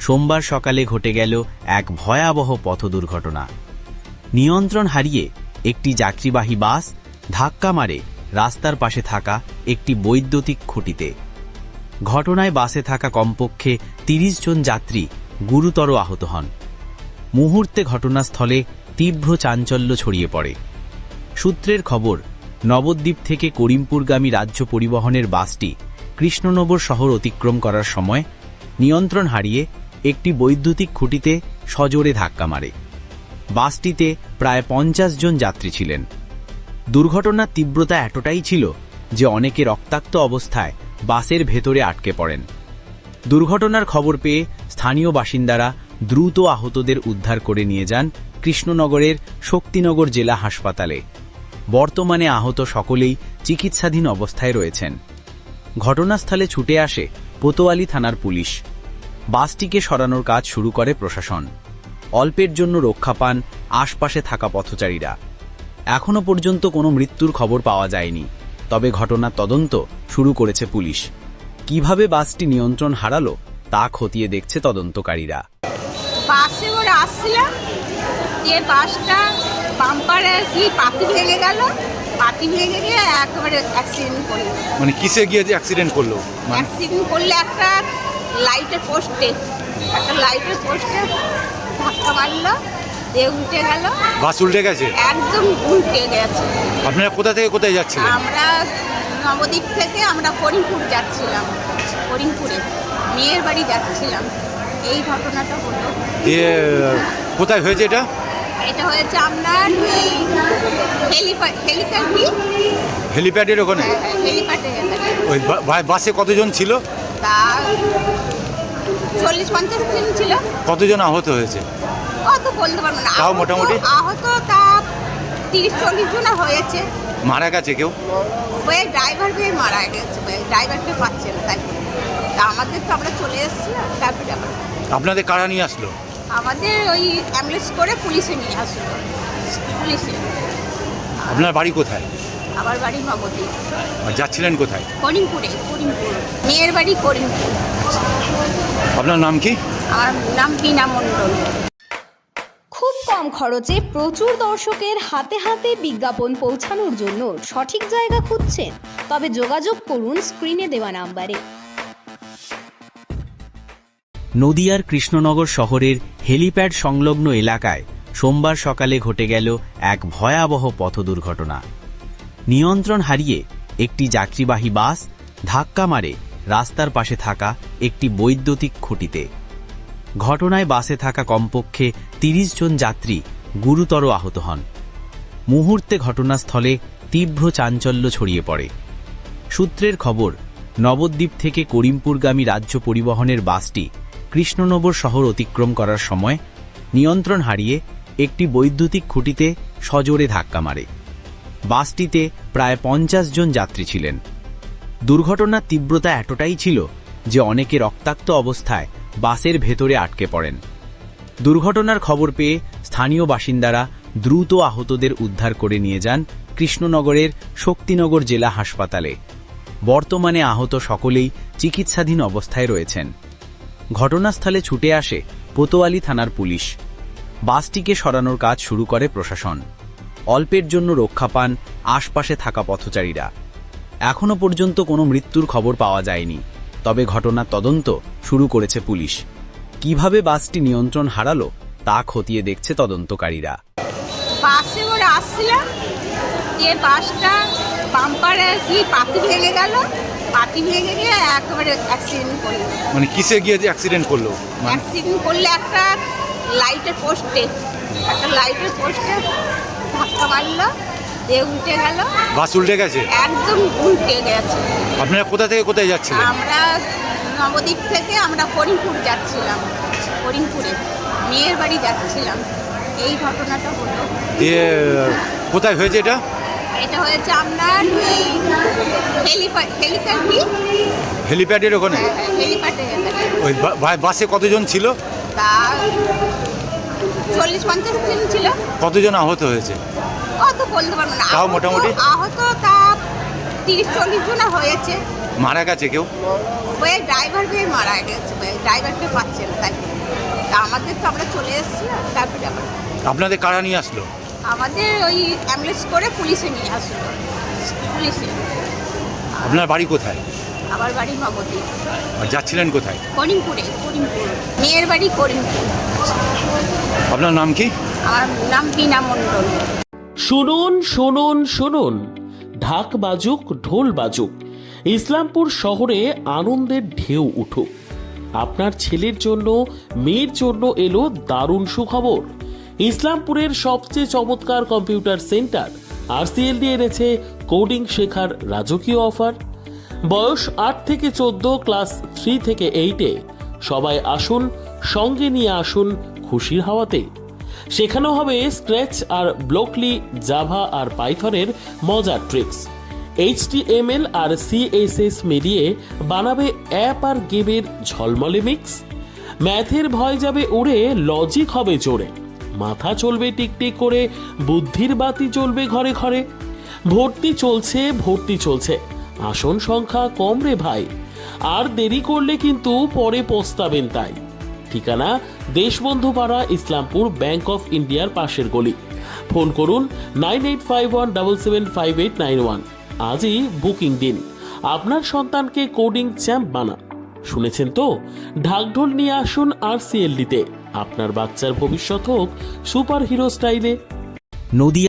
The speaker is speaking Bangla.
সোমবার সকালে ঘটে গেল এক ভয়াবহ পথ দুর্ঘটনা নিয়ন্ত্রণ হারিয়ে একটি যাত্রীবাহী বাস ধাক্কা মারে রাস্তার পাশে থাকা একটি বৈদ্যুতিক খুঁটিতে। ঘটনায় বাসে থাকা কমপক্ষে ৩০ জন যাত্রী গুরুতর আহত হন। মুহূর্তে ঘটনাস্থলে তীব্র চাঞ্চল্য ছড়িয়ে পড়ে। সূত্রের খবর, নবদ্বীপ থেকে করিমপুরগামী রাজ্য পরিবহনের বাসটি কৃষ্ণনগর শহর অতিক্রম করার সময় নিয়ন্ত্রণ হারিয়ে একটি বৈদ্যুতিক খুঁটিতে সজোরে ধাক্কা মারে। বাসটিতে প্রায় পঞ্চাশ জন যাত্রী ছিলেন। দুর্ঘটনার তীব্রতা এতটাই ছিল যে অনেকে রক্তাক্ত অবস্থায় বাসের ভেতরে আটকে পড়েন। দুর্ঘটনার খবর পেয়ে স্থানীয় বাসিন্দারা দ্রুত আহতদের উদ্ধার করে নিয়ে যান কৃষ্ণনগরের শক্তিনগর জেলা হাসপাতালে। বর্তমানে আহত সকলেই চিকিৎসাধীন অবস্থায় রয়েছেন। ঘটনাস্থলে ছুটে আসে পোতোয়ালি থানার পুলিশ। বাসটিকে সরানোর কাজ শুরু করে প্রশাসন। অল্পের জন্য রক্ষা পান আশপাশে থাকা পথচারীরা। এখনও পর্যন্ত কোনো মৃত্যুর খবর পাওয়া যায়নি তবে ঘটনার তদন্ত শুরু করেছে পুলিশ। কীভাবে বাসটি নিয়ন্ত্রণ হারালো তা খতিয়ে দেখছে তদন্তকারীরা। বাসে করে আসছিলাম দিয়ে বাসটা বাম্পারে কি পাতি ভেঙে গেল পাতি ভেঙে গিয়ে একেবারে অ্যাক্সিডেন্ট করল। মানে কিসে গিয়ে যে অ্যাক্সিডেন্ট করল? মানে অ্যাক্সিডেন্ট করলে একটা লাইটের পোস্টে একটা লাইটের পোস্টে ধাক্কা মারলো দিয়ে উল্টে গেল। বাস উল্টে গেছে? একদম উল্টে গেছে। আপনারা কোথা থেকে কোথায় যাচ্ছিলেন? আমরা নবদ্বীপ থেকে আমরা করিমপুর যাচ্ছিলাম করিমপুরে মেয়ের বাড়ি যাচ্ছিলাম। এই ঘটনাটা হলো। দিয়ে কোথায় হয়েছে এটা? এটা হয়েছে আপনার হেলিপ্যাডের ওখানে? হ্যাঁ হ্যাঁ হেলিপ্যাডে। ওই বাসে কতজন ছিল? তা চল্লিশ পঞ্চাশ ছিল। কতজন আহত হয়েছে? অত বলতে পারব না। তাও মোটামুটি? আহত তা তিরিশ চল্লিশ জন হয়েছে। মারা গেছে কেউ? ওই ড্রাইভার পেয়ে মারা গেছে। ড্রাইভারকে পাচ্ছে না তাই। তা আমাদের তো আমরা চলে এসেছিলাম তারপরে আবার। আপনাদের কারা নিয়ে আসলো? আমাদের ওই অ্যাম্বুলেন্স করে পুলিশে নিয়ে আসলো। পুলিশে। আপনার বাড়ি কোথায়? আবার বাড়ি আর যাচ্ছিলেন কোথায়? করিমপুরে করিমপুর। মেয়ের বাড়ি করিমপুর। আপনার নাম কি? আমার নাম বিনা মণ্ডল। খুব কম খরচে প্রচুর দর্শকের হাতে হাতে বিজ্ঞাপন পৌঁছানোর জন্য সঠিক জায়গা খুঁজছেন। তবে যোগাযোগ করুন স্ক্রিনে দেওয়া নাম্বারে। নদিয়ার কৃষ্ণনগর শহরের হেলিপ্যাড সংলগ্ন এলাকায় সোমবার সকালে ঘটে গেল এক ভয়াবহ পথ দুর্ঘটনা নিয়ন্ত্রণ হারিয়ে একটি যাত্রীবাহী বাস ধাক্কা মারে রাস্তার পাশে থাকা একটি বৈদ্যুতিক খুঁটিতে। ঘটনায় বাসে থাকা কমপক্ষে ৩০ জন যাত্রী গুরুতর আহত হন। মুহূর্তে ঘটনাস্থলে তীব্র চাঞ্চল্য ছড়িয়ে পড়ে। সূত্রের খবর, নবদ্বীপ থেকে করিমপুরগামী রাজ্য পরিবহনের বাসটি কৃষ্ণনগর শহর অতিক্রম করার সময় নিয়ন্ত্রণ হারিয়ে একটি বৈদ্যুতিক খুঁটিতে সজোরে ধাক্কা মারে। বাসটিতে প্রায় পঞ্চাশ জন যাত্রী ছিলেন। দুর্ঘটনার তীব্রতা এতটাই ছিল যে অনেকে রক্তাক্ত অবস্থায় বাসের ভেতরে আটকে পড়েন। দুর্ঘটনার খবর পেয়ে স্থানীয় বাসিন্দারা দ্রুত আহতদের উদ্ধার করে নিয়ে যান কৃষ্ণনগরের শক্তিনগর জেলা হাসপাতালে। বর্তমানে আহত সকলেই চিকিৎসাধীন অবস্থায় রয়েছেন। ঘটনাস্থলে ছুটে আসে পোতোয়ালি থানার পুলিশ। বাসটিকে সরানোর কাজ শুরু করে প্রশাসন। অল্পের জন্য রক্ষা পান আশপাশে থাকা পথচারীরা। এখনও পর্যন্ত কোনো মৃত্যুর খবর পাওয়া যায়নি তবে ঘটনার তদন্ত শুরু করেছে পুলিশ। কীভাবে বাসটি নিয়ন্ত্রণ হারালো তা খতিয়ে দেখছে তদন্তকারীরা। বাসে করে আসছিলাম দিয়ে বাসটা বাম্পারে কি পাতি ভেঙে গেল পাতি ভেঙে গিয়ে একেবারে অ্যাক্সিডেন্ট করল। মানে কিসে গিয়ে যে অ্যাক্সিডেন্ট করল? মানে অ্যাক্সিডেন্ট করলে একটা লাইটের পোস্টে একটা লাইটের পোস্টে মারলো দিয়ে উল্টে গেল। বাস উল্টে গেছে? একদম উল্টে গেছে। আপনারা কোথা থেকে কোথায় যাচ্ছিলেন? আমরা নবদ্বীপ থেকে আমরা করিমপুর যাচ্ছিলাম। করিমপুরে মেয়ের বাড়ি যাচ্ছিলাম। এই ঘটনাটা হলো। দিয়ে কোথায় হয়েছে এটা? এটা হয়েছে আপনার হেলিপ্যাড হেলিপ্যাডের ওখানে? হ্যাঁ হ্যাঁ হেলিপ্যাডে ওই বাসে কতজন ছিল? তা চল্লিশ পঞ্চাশ ছিল। কতজন আহত হয়েছে? বলতে না। তাও মোটামুটি? আহত তা তিরিশ চল্লিশ জন হয়েছে। মারা গেছে কেউ? ড্রাইভার মারা ড্রাইভারকে পাচ্ছে না তাই। তা আমাদের তো আমরা চলে এসেছি তারপরে আপনাদের কারা নিয়ে আসলো? আমাদের ওই অ্যাম্বুলেন্স করে পুলিশে নিয়ে আসলো। পুলিশে। আপনার বাড়ি কোথায়? আমার বাড়ি মগতি যাচ্ছিলেন কোথায়? করিমপুরে করিমপুর। মেয়ের বাড়ি করিমপুর। আপনার নাম কি? আমার নাম বিনা মন্ডল শুনুন শুনুন শুনুন। ঢাক বাজুক, ঢোল বাজুক। ইসলামপুর শহরে আনন্দের ঢেউ উঠুক। আপনার ছেলের জন্য, মেয়ের জন্য এলো দারুণ সুখবর। ইসলামপুরের সবচেয়ে চমৎকার কম্পিউটার সেন্টার, আরসিএল দিয়ে এনেছে কোডিং শেখার রাজকীয় অফার। বয়স আট থেকে চোদ্দ, ক্লাস থ্রি থেকে এইটে। সবাই আসুন, সঙ্গে নিয়ে আসুন খুশির হাওয়াতে। শেখানো হবে স্ক্র্যাচ আর ব্লকলি, জাভা আর পাইথনের মজার ট্রিক্স। এইচটিএমএল আর সিএসএস মিলিয়ে বানাবে অ্যাপ আর গেমের ঝলমলে মিক্স। ম্যাথের ভয় যাবে উড়ে, লজিক হবে জোরে। মাথা চলবে টিকটিক করে, বুদ্ধির বাতি চলবে ঘরে ঘরে। ভর্তি চলছে ভর্তি চলছে। আসন সংখ্যা কম রে ভাই। আর দেরি করলে কিন্তু পরে পস্তাবেন তাই। ঠিকানা দেশবন্ধু পাড়া ইসলামপুর ব্যাংক অফ ইন্ডিয়ার পাশের গলি। ফোন করুন nine eight five one double seven five eight nine one. আজই বুকিং দিন। আপনার সন্তানকে কোডিং চ্যাম্প বানান শুনেছেন তো? ঢাকঢোল নিয়ে আসুন আর সিএলডিতে আপনার বাচ্চার ভবিষ্যৎ হোক সুপার হিরো স্টাইলে। নদিয়া